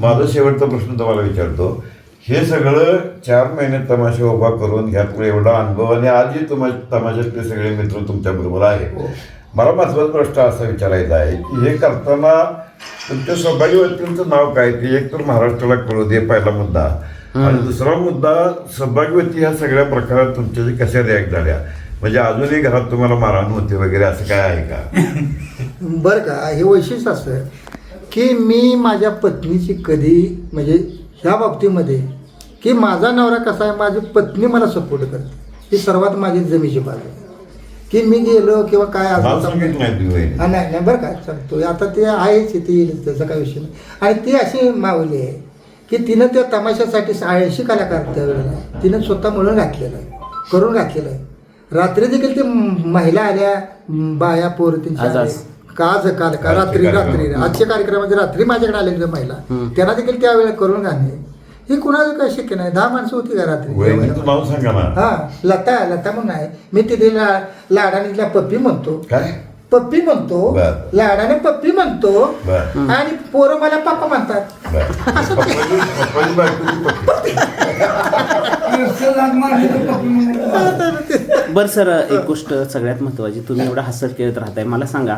माझा शेवटचा प्रश्न तुम्हाला विचारतो. हे सगळं चार महिने तमाशा उभा करून ह्यात एवढा अनुभव आणि आजही तुमा तमाशातले सगळे मित्र तुमच्या बरोबर आहे. मला महत्त्वाचा प्रश्न असा विचारायचा आहे की हे करताना तुमच्या सौभाग्य व्यक्तींचं नाव काय? ते एक तर महाराष्ट्राला कळू दे पहिला मुद्दा. आणि दुसरा मुद्दा सौभाग्यवती ह्या सगळ्या प्रकारात तुमच्या कशा रिॲक्ट झाल्या? म्हणजे अजूनही घरात तुम्हाला मारहाण होते वगैरे असं काय आहे का? बरं का हे वैशिष्ट्य असं की मी माझ्या पत्नीची कधी म्हणजे ह्या बाबतीमध्ये की माझा नवरा कसा आहे माझी पत्नी मला सपोर्ट करते. ही सर्वात माझी जमीची बाजू आहे. की मी गेलो किंवा काय नाही नाही नाही बरं का सांगतो आता ते आहेच ते येईल त्याचा काही विषय नाही. आणि ती अशी मावली आहे की तिनं त्या तमाशासाठी ऐंशी कलाकार त्यावेळेला तिनं स्वतः म्हणून घातलेलं आहे करून घातलेलं आहे. रात्री देखील ते महिला आल्या बाया पोर त्यांच्या का काल का रात्री रात्री आजच्या कार्यक्रमामध्ये रात्री माझ्याकडे आलेल्या महिला. त्यांना देखील त्यावेळेला करून घालणे हे कुणाला काय शक्य नाही. दहा माणसं होती का रात्री? हा लता लता म्हणून आहे. मी तिथे ला लाडाने पप्पी म्हणतो. काय? पप्पी म्हणतो. लाडाने पप्पी म्हणतो. आणि पोरं मला पप्पा म्हणतात. बर. बरं सर एक गोष्ट सगळ्यात महत्त्वाची तुम्ही एवढा हसत खेळत राहताय. मला सांगा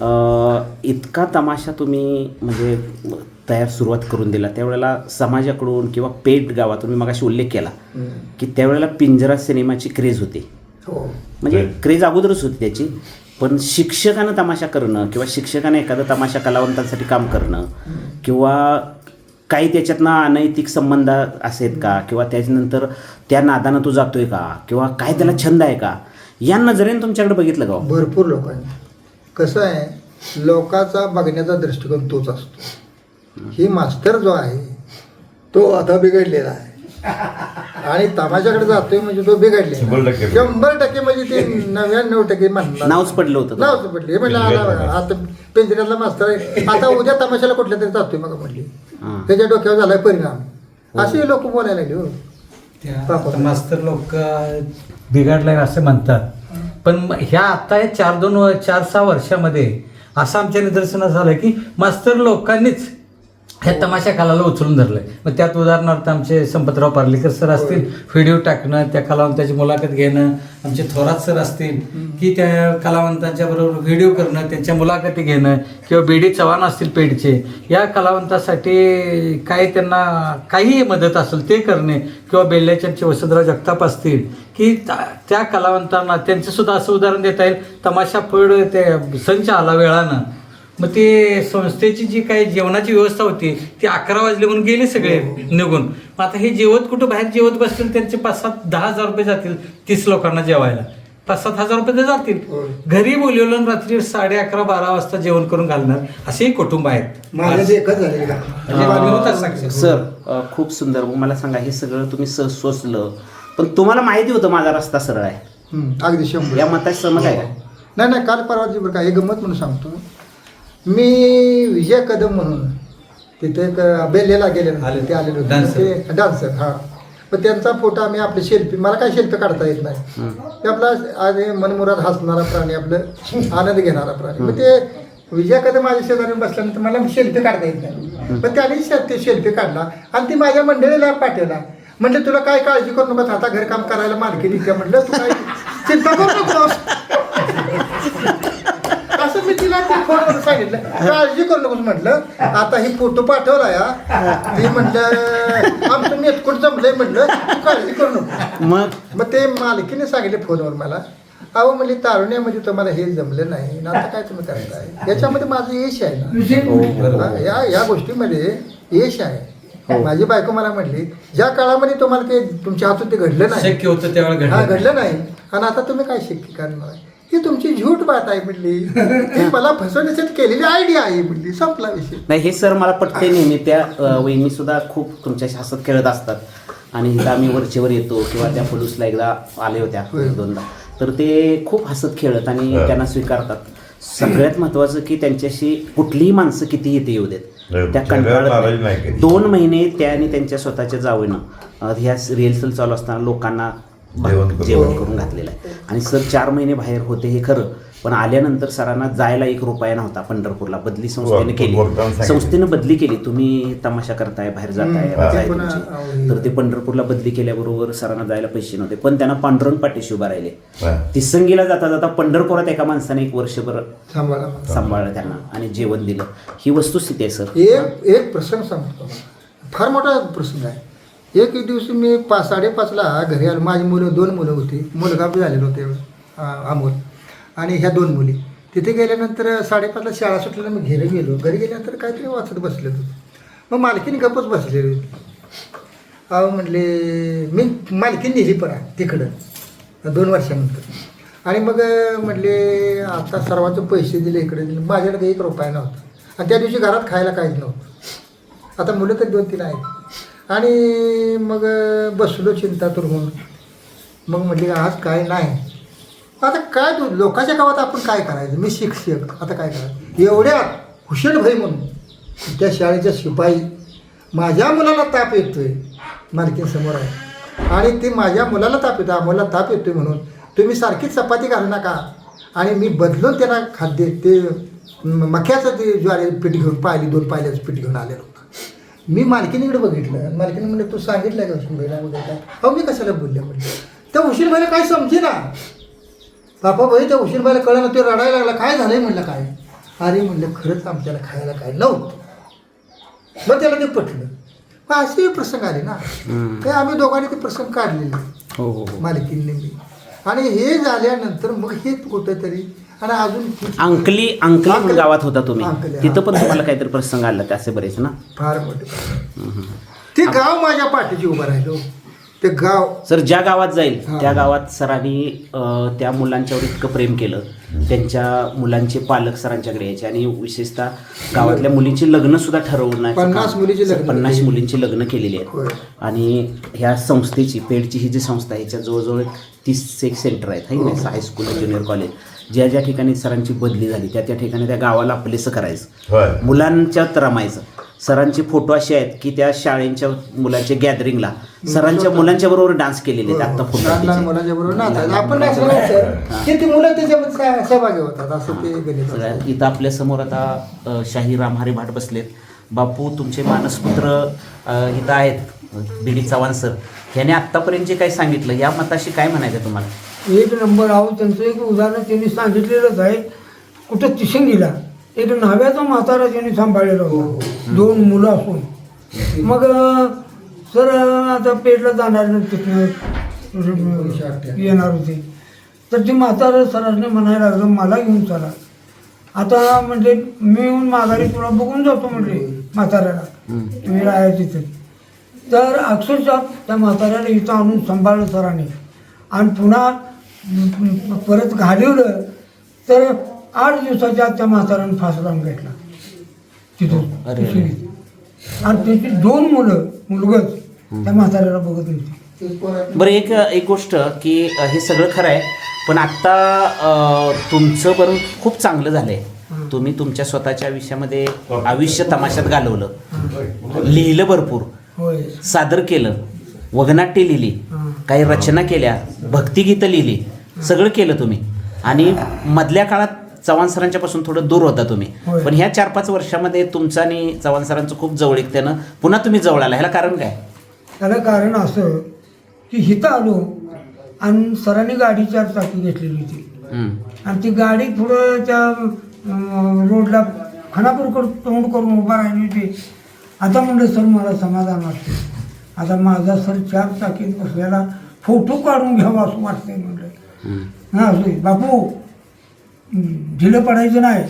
अं, इतका तमाशा तुम्ही म्हणजे तयार सुरुवात करून दिला. त्यावेळेला समाजाकडून किंवा पेठ गावात तुम्ही मगाशी उल्लेख केला की त्यावेळेला पिंजरा सिनेमाची क्रेज होती. हो. म्हणजे क्रेज अगोदरच होती त्याची. पण शिक्षकानं तमाशा करणं किंवा शिक्षकानं एखादा तमाशा कलावंतांसाठी काम करणं किंवा काही त्याच्यातनं अनैतिक संबंध असेल का? किंवा त्याच्यानंतर त्या नादानं तू जातोय का? किंवा काय त्याला छंद आहे का? या नजरेने तुमच्याकडे बघितलं का हो? भरपूर लोकांनी कसं आहे लोकांचा बघण्याचा दृष्टिकोन तोच असतो. ही मास्तर जो आहे तो आता बिघडलेला आहे. आणि तमाशाकडे जातोय म्हणजे तो बिघडलेला शंभर टक्के. आहे. शंभर टक्के म्हणजे ते नव्याण्णव टक्के म्हणणार. नावच पडलं होतं नावच पडले. बघा, आता पेंजऱ्यातला मास्तर आहे. आता उद्या तमाशाला कुठल्या तरी जातोय मग म्हणली. हां. त्याच्या डोक्यावर झालाय परिणाम. असे लोक बोलायला लागले हो. त्या मास्तर लोक बिघडलाय असं म्हणतात. पण म- ह्या आता या चार दोन व- चार सहा वर्षामध्ये असं आमच्या निदर्शनास झालं की मास्तर लोकांनीच ह्या तमाशा कलाला उचलून धरलंय. मग त्यात उदाहरणार्थ आमचे संपतराव पार्लेकर सर असतील व्हिडिओ टाकणं त्या कलावंताची मुलाखत घेणं आमचे थोरात सर असतील की त्या कलावंतांच्या बरोबर व्हिडिओ करणं त्यांच्या मुलाखती घेणं किंवा बी डी चव्हाण असतील पेडचे या कलावंतासाठी काही त्यांना काही मदत असेल ते करणे किंवा बेल्ल्याच्यांचे वसंतराव जगताप असतील की त्या- त्या कलावंतांना त्यांचं सुद्धा असं उदाहरण देता येईल. तमाशा फळ ते संच आला वेळानं. मग ते संस्थेची जी काही जेवणाची व्यवस्था होती ती अकरा वाजले म्हणून गेले सगळे निघून. मग आता हे जेवत कुठं बाहेर जेवत बसतील त्यांचे पाच सात दहा हजार रुपये जातील तीस लोकांना जेवायला. पाच सात हजार रुपये तर जातील. घरी बोलवलं आणि रात्री साडे अकरा बारा वाजता जेवण करून घालणार असेही कुटुंब आहेत. माझं ते एकच झालेलं का? म्हणजे आम्ही होताच साक्षी. सर अ, खूप सुंदर. मग मला सांगा हे सगळं तुम्ही स सोचलं पण तुम्हाला माहिती होतं माझा रस्ता सरळ आहे. हम्म, अगदी शंभर. या मताशी सहमत आहे का? नाही नाही काल परवाची बरं का हे गंमत म्हणून सांगतो. मी विजय कदम म्हणून तिथे एक बेल्लेला गेले आले. ते आलेले होते. Dancer. ते डान्सर हा. पण त्यांचा फोटो आम्ही आपले शिल्पी मला काय शिल्प काढता येत नाही. ते आपला आज हे मनमुराद हसणारा प्राणी आपलं आनंद घेणारा प्राणी. मग ते विजय कदम माझ्या शेजारी बसल्यानंतर मला शिल्पी काढता येत नाही. पण त्याने शे- ते शिल्पी काढला आणि ती माझ्या मंडळीला पाठवला. म्हटलं तुला काय काळजी करू नको आता घरकाम करायला मालकी दिसते म्हटलं तू काय चिंता करू मी तिला त्या फोनवर सांगितलं. काळजी करू नकोस म्हटलं. आता ही फोटो पाठवला या. ती म्हटलं आमचं नेटकोट जमलंय म्हटलं. तू काळजी करू नको. मग? मग ते मालकीने सांगितले फोनवर मला अहो म्हणजे तारुण्यामध्ये तुम्हाला हे जमलं नाही. आता काय तुम्ही करताय? याच्यामध्ये माझं यश आहे ना. हा, या या गोष्टीमध्ये यश आहे. माझी बायको मला म्हटली ज्या काळामध्ये तुम्हाला ते तुमच्या हातून ते घडलं नाही. शक्य होतं त्यावेळेला हा घडलं घडलं नाही. आणि आता तुम्ही काय शक्य करणार? ही तुमची झूट बात आहे म्हणली. ही मला फसवण्यासाठी केलेली आयडिया आहे म्हणली. संपला विषय. नाही हे सर मला पटते नेहमी. त्या अ, वहिनी सुद्धा खूप तुमच्याशी हसत खेळत असतात. आणि इथं आम्ही वरचेवर येतो किंवा त्या फुलूसला एकदा आले होत्या. दोनदा. तर ते खूप हसत खेळत आणि. त्यांना स्वीकारतात. सगळ्यात महत्वाचं की त्यांच्याशी कुठलीही माणसं किती येते येऊ देत. नाही, त्या चेहऱ्यावर नाराजी नाही. दोन महिने त्या आणि त्यांच्या स्वतःच्या जावईनं. अ, ह्या रिहर्सल चालू असताना लोकांना जेवण करून. जेवण करून घातलेलं आहे. आणि सर चार महिने बाहेर होते हे खरं पण आल्यानंतर सरांना जायला एक रुपया नव्हता पंढरपूरला. बदली संस्थेने वा, केली. संस्थेनं बदली केली. तुम्ही तमाशा करताय बाहेर जाताय तर ते पंढरपूरला बदली केल्याबरोबर सरांना जायला पैसे नव्हते. पण त्यांना पांडुरंग पाठीशी उभा राहिले. हा. तिसंगीला जाता जाता पंढरपुरात एका माणसाने एक वर्षभर. सांभाळलं. त्यांना आणि जेवण दिलं. ही वस्तुस्थिती आहे सर. एक एक प्रसंग सांगतो. फार मोठा प्रसंग आहे. एक दिवशी मी पाच साडेपाचला घरी आलो. माझी मुलं दोन मुलं होती. मुलगा झालेलं होते अमोल. आणि ह्या दोन मुली. तिथे गेल्यानंतर साडेपाचला शाळा सुटल्यानं मी घरी गेलो. घरी गेल्यानंतर काहीतरी वाचत बसले होते मग मालकीने गपच बसलेली होती. अहो म्हटले मी मालकीन नेली परा तिकडं. दोन वर्षानंतर. आणि मग म्हटले आता सर्वांचे पैसे दिले इकडे दिले. माझ्याकडे एक रुपया नव्हता. आणि त्या दिवशी घरात खायला काहीच नव्हतं. आता मुलं तर दोन तीन आहेत. आणि मग बसलो चिंतातूर होऊन. मग म्हटले आज काय नाही. आता काय तू लोकांच्या गावात आपण काय करायचं? मी शिक्षक आता काय करायचं? एवढ्या हुशेन भाई म्हणून त्या शाळेच्या शिपाई माझ्या मुलाला ताप येतोय मालकीनसमोर आहे. आणि ते माझ्या मुलाला ताप येतो आम्हाला ताप येतोय म्हणून तुम्ही सारखी चपाती घालू नका. आणि मी बदलून त्यांना खाद्य ते मक्याचं ते ज्वारी पीठ घेऊन पाहिली दोन पाहिल्याचं पीठ घेऊन आलेलो. मी मालकीनीकडे बघितलं. मालकीने म्हणले तू सांगितलं का उशीरबाईला वगैरे काय? अहो मी कशाला बोलले? म्हणले. त्या उशीरबाईला काय समजे ना बापा भाई त्या उशीरबाईला कळलं ना ते रडायला लागला. काय झालंय म्हणलं काय? अरे म्हणलं खरंच आमच्याला खायला काय नव्हतं. मग त्याला ते पटलं. मग असे प्रसंग आले ना. ते आम्ही दोघांनी ते प्रसंग काढलेले. हो हो हो. मालकीने मी आणि हे झाल्यानंतर मग हे कुठंतरी आणि अजून अंकली अंकली म्हणून गावात होता तुम्ही. हा. तिथं पण तुम्हाला काहीतरी प्रसंग आला ते असे बरेच ना? फार मोठे. ते गाव माझ्या पाठीची उभं राहिलो. ते गाव सर ज्या गावात जाईल हा. त्या गावात सरांनी अं, त्या मुलांच्यावर इतकं प्रेम केलं त्यांच्या मुलांचे पालक सरांच्याकडे यायचे आणि विशेषतः गावातल्या मुलींची लग्न सुद्धा ठरवून पन्नास मुलीची लग्न पन्नास. मुलींची लग्न केलेली होय. आहेत आणि ह्या संस्थेची पेडची ही जी संस्था आहे ह्याच्या जवळजवळ तीस एक सेंटर आहेत हाय हो. ना हायस्कूल ज्युनियर कॉलेज ज्या ज्या ठिकाणी सरांची बदली झाली त्या त्या ठिकाणी त्या गावाला आपलेसं करायचं होय मुलांच्यात रमायचं सरांचे फोटो असे आहेत की त्या शाळेच्या मुलांच्या गॅदरिंगला सरांच्या मुलांच्या बरोबर डान्स केलेले आहेत आता फोटो लहान लहान मुलांच्या बरोबर नाचायचं आपण नाचलं नव्हतं की ती मुलं त्याच्यामध्ये सह- सहभागी होतात असं ते गणित असतं. सगळ्या- इथं आपल्यासमोर आता अ, शाही रामहारी भाट बसलेत. बापू तुमचे मानसपुत्र अ, इथं आहेत डी चव्हाण सर. ह्याने आत्तापर्यंत जे काही सांगितलं या मताशी काय म्हणायचं तुम्हाला? एक नंबर आहो त्यांचं एक उदाहरण त्यांनी सांगितलेलंच आहे. कुठं तिशंगीला एक न्हाव्याचा म्हातारा त्यांनी सांभाळलेला होता. दोन मुलं असून. मग सर आता पेटला जाणार तिथनं येणार होते. तर ती म्हातारा सरांनी म्हणायला लागलं मला घेऊन चला. आता म्हणजे मी येऊन माघारी तुला बघून जातो म्हणजे म्हाताऱ्याला. तुम्ही राहायचं तिथे. तर अक्षरशः त्या म्हाताऱ्याला इथं आणून सांभाळलं सरांनी. आणि पुन्हा परत घालवलं. तर आठ दिवसाच्या आत त्या म्हाताऱ्यानं फास लावून घेतला. तिथून अरे. पिशवीत. आणि त्याची दोन मुलं मुलगच त्या म्हाताऱ्याला बघत होती. बरं एक एक गोष्ट की अ, हे सगळं खरं आहे पण आत्ता अ, तुमचं बरं खूप चांगलं झालं आहे तुम्ही तुमच्या स्वतःच्या आयुष्यामध्ये आयुष्य तमाशात घालवलं. लिहिलं भरपूर. होय. सादर केलं. वगनाट्य लिहिली. हां. काही रचना केल्या. भक्तिगीतं लिहिली. सगळं केलं तुम्ही. आणि मधल्या काळात चव्हाण सरांच्या पासून थोडं दूर होता तुम्ही होय. पण ह्या चार पाच वर्षामध्ये तुमचं आणि चव्हाण सरांचं खूप जवळीकतेनं पुन्हा तुम्ही जवळ आला ह्याला कारण काय त्याला कारण असं की हिथं आलो आणि सरांनी गाडी चार चाकी घेतलेली होती हम्म. आणि ती गाडी पुढं त्या अं, रोडला खानापूरकडं तोंड करून उभा राहिली होती आता म्हणलं सर मला समाधान वाटते आता माझा सर चार चाकीत बसलेला फोटो काढून घ्यावा असं वाटतंय म्हणलं हम्म. हां असं. बापू ढिलं पडायचं नाही.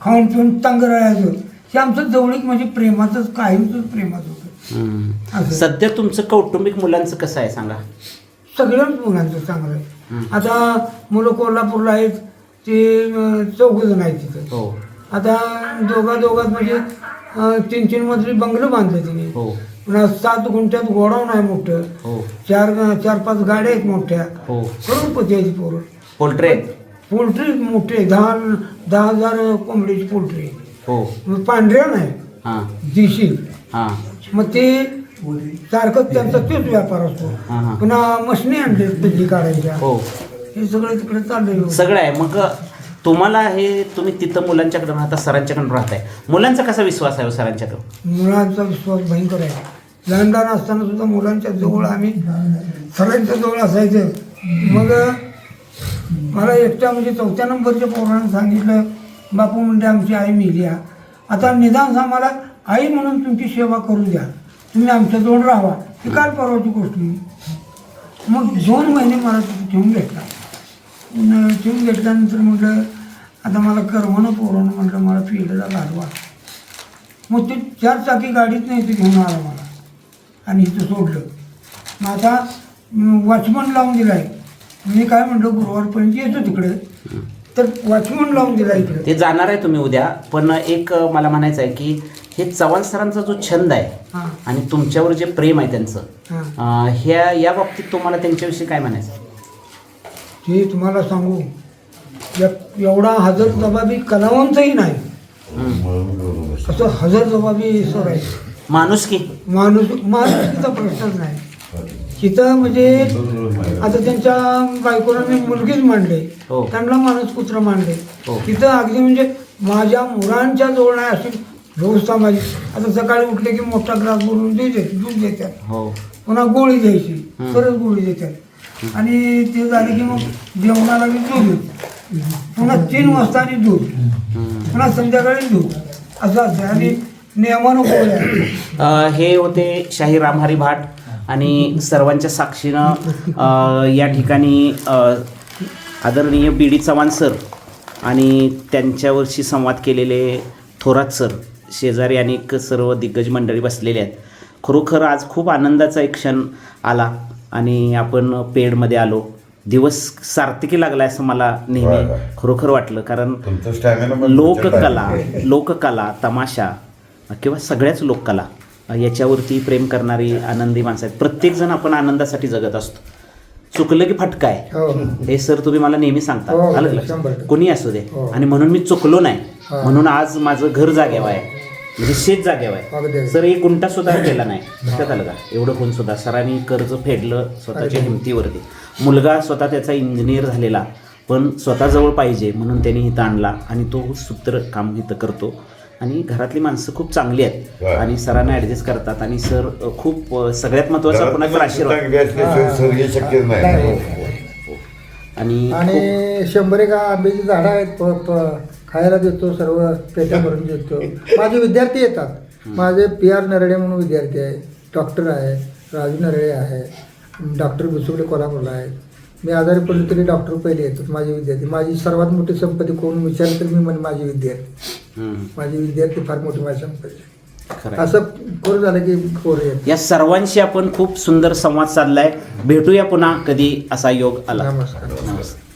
खाऊन पिऊन तंग राहायचं. हे आमचं जवळीक म्हणजे प्रेमाचंच कायमचंच प्रेमाचं होतं. हम्म. असं. सध्या तुमचं कौटुंबिक मुलांचं कसं आहे सांगा? सगळ्याच मुलांचं चांगलं आहे. आता मुलं कोल्हापूरला आहेत ते चौघ जण आहेत तिथं. हो. आता दोघा दोघात म्हणजे अं, तीन तीन मजली बंगलं बांधलं तिने. हो. पुन्हा सात गुंठ्यात गोडाऊन आहे मोठं. हो. चार चार पाच गाड्या आहेत मोठ्या. हो. करोडपती आहेत ती पोरं? पोल्ट्री मोठी. दहा दहा हजार कोंबडीची पोल्ट्री. हो. मग पांढऱ्या नाही हां. देशी. हां. मग ते सारखं त्यांचा तोच व्यापार असतो. हां पुन्हा मशनी आणले पिल्ली काढायच्या. हो. हे सगळं तिकडे चाललंय सगळं आहे. मग तुम्हाला हे तुम्ही तिथं मुलांच्याकडे राहता सरांच्याकडे राहताय. मुलांचा कसा विश्वास आहे हो सरांच्याकडे? मुलांचा विश्वास भयंकर आहे. लहान लहान असताना सुद्धा मुलांच्या जवळ आम्ही सगळ्यांच्या जवळ असायचं. मग मला एकट्या म्हणजे चौथ्या नंबरच्या पोरानं सांगितलं बापू म्हणजे आमची आई मेली आता निदान आम्हाला आई म्हणून तुमची सेवा करू द्या. तुम्ही आमच्याजवळ राहा. ही काल परवाची गोष्ट मग दोन महिने मला ठेवून घेतला. ठेवून घेतल्यानंतर म्हटलं आता मला करवणं पोरानं म्हटलं मला फील्डला घालवा. मग ते चार चाकी गाडीत नाही ते घेऊन आला मला. आणि इथं सोडलं. मग आता वॉचमन लावून दिला आहे मी काय म्हटलं गुरुवारपर्यंत येतो तिकडे. तर वॉचमन लावून दिला इकडे. ते जाणार आहे तुम्ही उद्या पण एक मला म्हणायचं आहे की हे चव्हाण सरांचा जो छंद आहे आणि तुमच्यावर जे प्रेम आहे त्यांचं अं, ह्या या बाबतीत तुम्हाला त्यांच्याविषयी काय म्हणायचं? ते तुम्हाला सांगू या- एवढा हजर जबाबी कलावंतही नाही. असं हजर जबाबी सर आहे माणूस की माणूस माणुसकीचा प्रश्नच नाही. तिथं म्हणजे आता त्यांच्या बायकोला मी मुलगीच मांडले. हो. त्यांना माणूस पुत्र मांडले. हो. तिथं अगदी म्हणजे माझ्या मुलांच्या जवळ नाही अशी व्यवस्था माझी आता सकाळी उठले की मोठा ग्लास भरून देते दूध देतात. हो. पुन्हा गोळी द्यायची हं. परत गोळी देतात. आणि ते झाले की मग जेवणाला मी दूध. पुन्हा तीन वाजता आणि दूध. पुन्हा संध्याकाळी दूध. असं असते आणि नियमानं गोळ्या. अ, हे होते शाही रामहरी भाट. आणि सर्वांच्या साक्षीनं या ठिकाणी आदरणीय बी डी चव्हाण सर आणि त्यांच्यावरशी संवाद केलेले थोरात सर शेजारी अनेक सर्व दिग्गज मंडळी बसलेले आहेत. खरोखर आज खूप आनंदाचा एक क्षण आला आणि आपण पेडमध्ये आलो. दिवस सार्थकी लागला असं मला नेहमी. खरोखर वाटलं. कारण लोककला लोककला तमाशा किंवा सगळ्याच लोककला याच्यावरती प्रेम करणारी आनंदी माणसं आहेत. प्रत्येकजण आपण आनंदासाठी जगत असतो. चुकलं की फटका आहे हो. हे सर तुम्ही मला नेहमी सांगता. हो, आलं लक्षात? टक्के. कोणी असू दे. हो. आणि म्हणून मी चुकलो नाही. हा. म्हणून आज माझं घर जागेव आहे. म्हणजे शेत जागेव. आहे. सर एक गुंटा सुद्धा केला नाही. लक्षात आलं का? एवढं होऊन सुद्धा. सरांनी कर्ज फेडलं स्वतःच्या हिमतीवरती. मुलगा स्वतः त्याचा इंजिनियर झालेला पण स्वतःजवळ पाहिजे म्हणून त्यांनी इथं आणला आणि तो सूत्र काम इथं करतो. आणि घरातली माणसं खूप चांगली आहेत. वा. आणि सरांना ॲडजस्ट करतात आणि सर खूप सगळ्यात महत्त्वाचा पुन्हा आशीर्वाद. चांगली असल्याशिवाय सर हे शक्य नाही. नाही. आणि आणि शंभर एक आंब्याची झाडं आहेत प- प- खायला देतो सर्व पेट्या भरून देतो. माझे विद्यार्थी येतात. माझे पी आर नरडे म्हणून विद्यार्थी आहे डॉक्टर आहे राजू नरळे आहे डॉक्टर बिसुगले कोल्हापूरला आहेत. मी आजारी पडलो तरी डॉक्टर पहिले येतात माझे विद्यार्थी. माझी सर्वात मोठी संपत्ती कोण? विचारलं तर मी म्हणे माझे विद्यार्थी. माझे विद्यार्थी फार मोठी माझी संपत्ती. असं कोर झालं की या सर्वांशी आपण खूप सुंदर संवाद साधलाय. भेटूया पुन्हा कधी असा योग आला. नमस्कार. नमस्कार.